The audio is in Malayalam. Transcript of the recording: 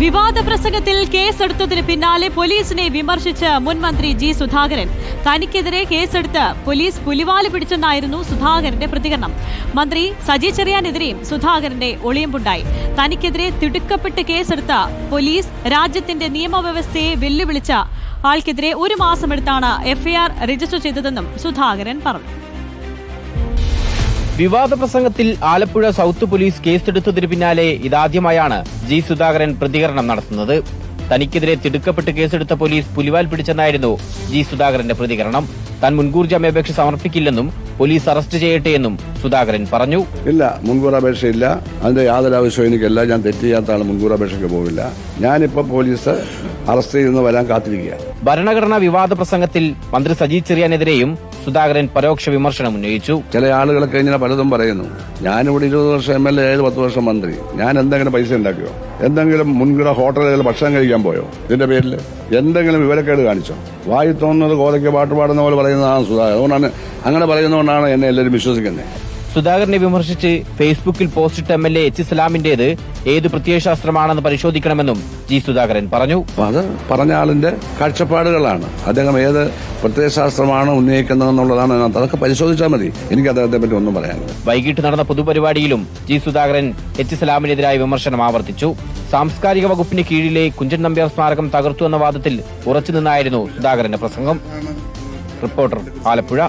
വിവാദ പ്രസംഗത്തിൽ കേസെടുത്തതിന് പിന്നാലെ പോലീസിനെ വിമർശിച്ച് മുൻമന്ത്രി ജി സുധാകരൻ. തനിക്കെതിരെ കേസെടുത്ത് പോലീസ് പുലിവാൽ പിടിച്ചെന്നായിരുന്നു സുധാകരന്റെ പ്രതികരണം. മന്ത്രി സജി ചെറിയാനെതിരെയും സുധാകരന്റെ ഒളിയമ്പുണ്ടായി. തനിക്കെതിരെ തിടുക്കപ്പെട്ട് കേസെടുത്ത പോലീസ് രാജ്യത്തിന്റെ നിയമവ്യവസ്ഥയെ വെല്ലുവിളിച്ച ആൾക്കെതിരെ ഒരു മാസമെടുത്താണ് എഫ്ഐആർ രജിസ്റ്റർ ചെയ്തതെന്നും സുധാകരൻ പറഞ്ഞു. വിവാദ പ്രസംഗത്തിൽ ആലപ്പുഴ സൗത്ത് പോലീസ് കേസെടുത്തതിന് പിന്നാലെ ഇതാദ്യമായാണ് ജി സുധാകരൻ പ്രതികരണം നടത്തുന്നത്. തനിക്കെതിരെ തിടുക്കപ്പെട്ട് കേസെടുത്ത പോലീസ് പുലിവാൽ പിടിച്ചെന്നായിരുന്നു ജി സുധാകരന്റെ പ്രതികരണം. താൻ മുൻകൂർ ജാമ്യാപേക്ഷ സമർപ്പിക്കില്ലെന്നും പോലീസ് അറസ്റ്റ് ചെയ്യട്ടെ എന്നും സുധാകരൻ പറഞ്ഞു. ഇല്ല മുൻകൂർ അപേക്ഷയില്ല അതിന്റെ യാതൊരു ആവശ്യവും എനിക്കല്ല. ഞാൻ തെറ്റ് ചെയ്യാത്താണ് മുൻകൂർ അപേക്ഷയ്ക്ക് പോകില്ല ഞാനിപ്പോ പോലീസ് അറസ്റ്റ് ചെയ്യുന്ന വരാൻ കാത്തിരിക്കുക ഭരണഘടനാ വിവാദ പ്രസംഗത്തിൽ മന്ത്രി സജി ചെറിയാനെതിരെയും സുധാകരൻ പരോക്ഷ വിമർശനം ഉന്നയിച്ചു. ചില ആളുകളൊക്കെ ഇങ്ങനെ പലതും പറയുന്നു. ഞാനിവിടെ ഇരുപത് വർഷം എം എൽ എ ഏഴ് പത്ത് വർഷം മന്ത്രി. ഞാൻ എന്തെങ്കിലും പൈസ ഉണ്ടാക്കിയോ? എന്തെങ്കിലും മുൻകിട ഹോട്ടലുകളിൽ ഭക്ഷണം കഴിക്കാൻ പോയോ? ഇതിന്റെ പേരിൽ എന്തെങ്കിലും വിവരക്കേട് കാണിച്ചോ? വായി തോന്നുന്നത് കോതയ്ക്ക് പാട്ട് പാടുന്ന പോലെ പറയുന്നതാണ് സുധാകരൻ. അതുകൊണ്ടാണ് അങ്ങനെ പറയുന്നതുകൊണ്ടാണ് എന്നെ എല്ലാവരും വിശ്വസിക്കുന്നത്. സുധാകരനെ വിമർശിച്ച് ഫേസ്ബുക്കിൽ പോസ്റ്റിട്ട എം എൽ എ എച്ച് ഇസ്ലാമിന്റേത് ഏത് പ്രത്യയശാസ്ത്രമാണെന്ന് പരിശോധിക്കണമെന്നും ജി സുധാകരൻ പറഞ്ഞു. അത് പറഞ്ഞ ആളിന്റെ കാഴ്ചപ്പാടുകളാണ്. അദ്ദേഹം ഏത് പ്രത്യയശാസ്ത്രമാണ് ഉന്നയിക്കുന്നതെന്നുള്ളതാണ് അതിനകത്ത്. അതൊക്കെ പരിശോധിച്ചാൽ മതി. എനിക്ക് അദ്ദേഹത്തെ പറ്റി ഒന്നും പറയാനില്ല. വൈകിട്ട് നടന്ന പൊതുപരിപാടിയിലും ജി സുധാകരൻ എച്ച് ഇസ്ലാമിനെതിരായ വിമർശനം ആവർത്തിച്ചു. സാംസ്കാരിക വകുപ്പിന് കീഴിലെ കുഞ്ചൻ നമ്പ്യാർ സ്മാരകം തകർത്തു എന്ന വാദത്തിൽ ഉറച്ചു നിന്നായിരുന്നു സുധാകരന്റെ പ്രസംഗം. റിപ്പോർട്ടർ ആലപ്പുഴ.